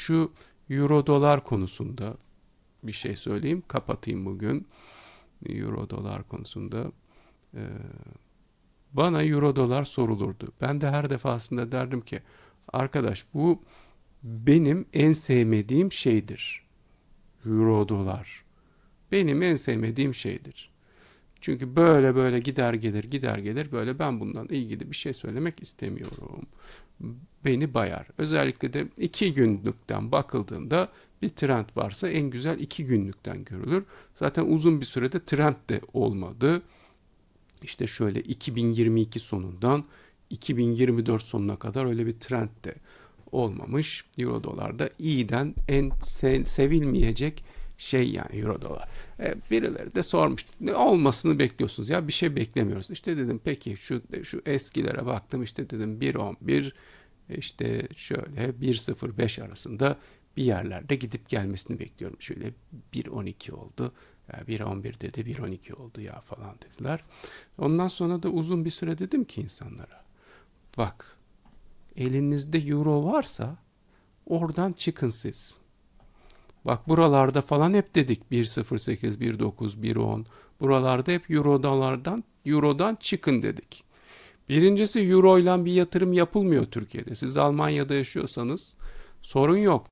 şu euro dolar konusunda bir şey söyleyeyim. Kapatayım bugün. Euro dolar konusunda. Ee, bana euro dolar sorulurdu. Ben de her defasında derdim ki arkadaş bu benim en sevmediğim şeydir. Euro dolar. Benim en sevmediğim şeydir. Çünkü böyle böyle gider gelir gider gelir böyle ben bundan ilgili bir şey söylemek istemiyorum. Beni bayar. Özellikle de iki günlükten bakıldığında bir trend varsa en güzel iki günlükten görülür. Zaten uzun bir sürede trend de olmadı. İşte şöyle 2022 sonundan 2024 sonuna kadar öyle bir trend de olmamış. Euro dolarda iyiden en se- sevilmeyecek şey yani euro dolar. E, birileri de sormuş ne olmasını bekliyorsunuz ya bir şey beklemiyoruz. İşte dedim peki şu şu eskilere baktım işte dedim 1.11 işte şöyle 1.05 arasında bir yerlerde gidip gelmesini bekliyorum. Şöyle 1.12 oldu. Ya 1.11 dedi 1.12 oldu ya falan dediler. Ondan sonra da uzun bir süre dedim ki insanlara bak elinizde euro varsa oradan çıkın siz. Bak buralarda falan hep dedik 1.08, 1.9, 1.10 buralarda hep eurodalardan eurodan çıkın dedik. Birincisi euro ile bir yatırım yapılmıyor Türkiye'de. Siz Almanya'da yaşıyorsanız sorun yok.